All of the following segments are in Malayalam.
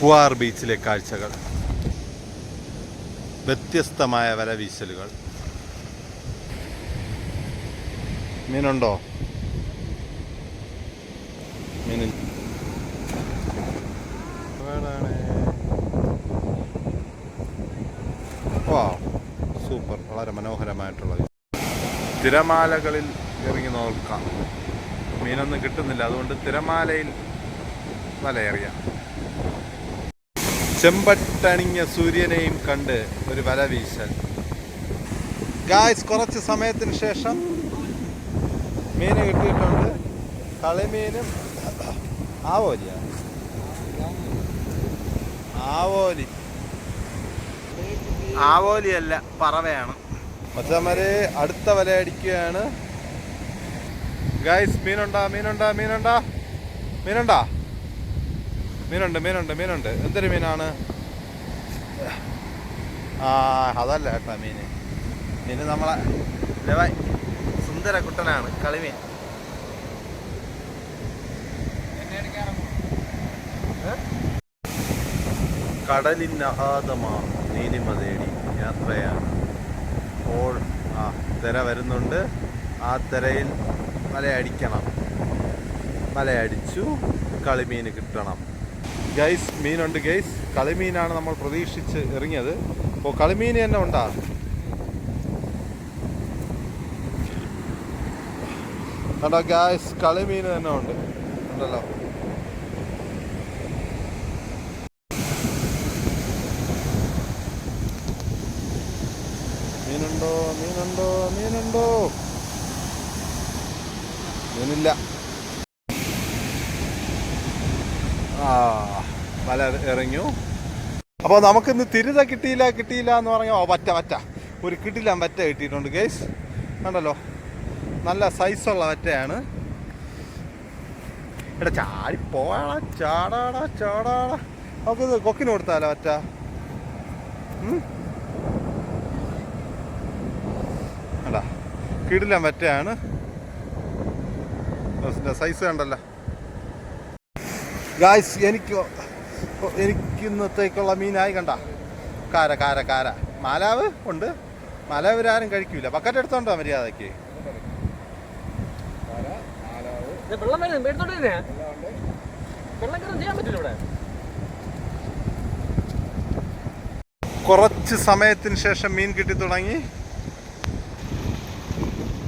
പൂവാർ ബീച്ചിലെ കാഴ്ചകൾ. വ്യത്യസ്തമായ വല വീശലുകൾ. മീനുണ്ടോ? മീനിൽ? വാ സൂപ്പർ. വളരെ മനോഹരമായിട്ടുള്ള തിരമാലകളിൽ ഇറങ്ങി നോക്കാം. മീനൊന്നും കിട്ടുന്നില്ല. അതുകൊണ്ട് തിരമാലയിൽ വലയെറിയാം. ചെമ്പട്ടണിഞ്ഞ സൂര്യനെയും കണ്ട് ഒരു വല വീശൽ ഗായ്സ് കുറച്ച് സമയത്തിന് ശേഷം മീന് കിട്ടിയിട്ടുണ്ട്. കളിമീനും ആവോലി ആവോലി. ആവോലിയല്ല പറവയാണ്. മച്ചമാരെ അടുത്ത വല അടിക്കുകയാണ്. ഗായ്സ് മീനുണ്ടാ മീനുണ്ടാ മീനുണ്ടാ. മീനുണ്ടാ. മീനുണ്ട് മീനുണ്ട് മീനുണ്ട്. എന്തൊരു മീനാണ്? ആ അതല്ല കേട്ടോ മീന്. മീന് നമ്മളെ ലവായ് സുന്ദര കുട്ടനാണ് കളിമീൻ. കടലിനഹാതമാ നീലിമ തേടി യാത്രയാണ്. അപ്പോൾ ആ തിര വരുന്നുണ്ട്. ആ തിരയിൽ മലയടിക്കണം. മലയടിച്ചു കളിമീൻ കിട്ടണം. ഗൈസ് മീനുണ്ട് ഗൈസ്. കളിമീനാണ് നമ്മൾ പ്രതീക്ഷിച്ച് ഇറങ്ങിയത്. അപ്പോൾ കളിമീൻ തന്നെ ഉണ്ടാ. കണ്ടോ ഗ്യാസ് കളിമീൻ തന്നെ ഉണ്ട്. ഉണ്ടല്ലോ. മീനുണ്ടോ മീനുണ്ടോ മീനുണ്ടോ? മീനില്ല. ആ. വല ഇറങ്ങു. അപ്പോൾ നമുക്കിന്ന് തിരുത കിട്ടിയില്ല കിട്ടിയില്ല എന്ന് പറഞ്ഞാൽ വറ്റ വറ്റ. ഒരു കിട്ടില്ല വറ്റ കിട്ടിയിട്ടുണ്ട് ഗേസ് കണ്ടല്ലോ? നല്ല സൈസുള്ള വറ്റയാണ്. എടാ ചാടി പോയാടാ ചാടാടാ ചാടാടാ. നമുക്കിത് കൊക്കിന് കൊടുത്താലോ വറ്റ? എടാ കിടിലം വറ്റയാണ്. സൈസ് കണ്ടല്ലോ. ഗായ്സ് എനിക്ക് എനിക്ക് ഇന്നത്തേക്കുള്ള മീനായി കണ്ട. കാര കാര കാര. മാലാവ് ഉണ്ട്. മാലാവ് ആരും കഴിക്കൂല. ബക്കറ്റ് എടുത്തോണ്ടോ മര്യാദയ്ക്ക് വെള്ളം ചെയ്യാൻ പറ്റില്ല ഇവിടെ. കുറച്ച് സമയത്തിന് ശേഷം മീൻ കിട്ടി തുടങ്ങി.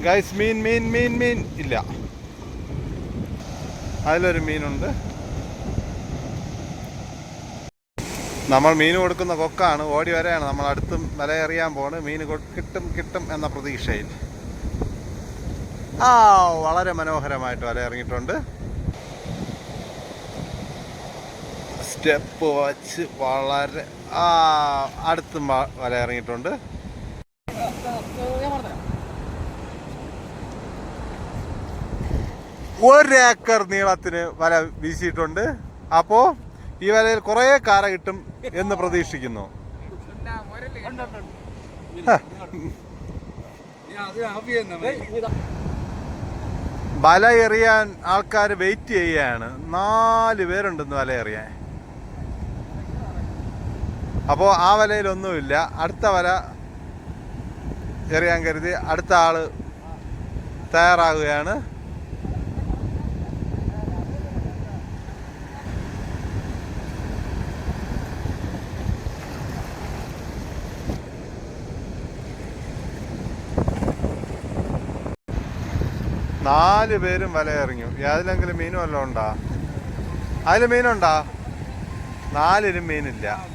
ഗൈസ് മീൻ മീൻ മീൻ മീൻ. ഇല്ല. അതിലൊരു മീനുണ്ട്. നമ്മൾ മീൻ കൊടുക്കുന്ന കൊക്കാണ് ഓടി വരെയാണ്. നമ്മൾ അടുത്തും വില എറിയാൻ പോണ്. മീൻ കിട്ടും കിട്ടും എന്ന പ്രതീക്ഷയിൽ. ആ വളരെ മനോഹരമായിട്ട് വല ഇറങ്ങിയിട്ടുണ്ട് സ്റ്റെപ്പ് വച്ച് വളരെ ആ അടുത്തും വില ഇറങ്ങിയിട്ടുണ്ട് ഒരേക്കർ നീളത്തിന് വല വീശിയിട്ടുണ്ട്. അപ്പോൾ ഈ വലയിൽ കുറേ കാര കിട്ടും എന്ന് പ്രതീക്ഷിക്കുന്നു. വല എറിയാൻ ആൾക്കാർ വെയിറ്റ് ചെയ്യാണ്. നാല് പേരുണ്ടെന്ന് വല എറിയാൻ. അപ്പോൾ ആ വലയിലൊന്നുമില്ല. അടുത്ത വല എറിയാൻ കരുതി അടുത്ത ആൾ തയ്യാറാകുകയാണ്. നാല് പേരും വല എറിഞ്ഞു യാതിലെങ്കിലും മീനും വല്ലതും ഉണ്ടാ? അതിൽ മീനുണ്ടാ? നാലിലും മീനില്ല.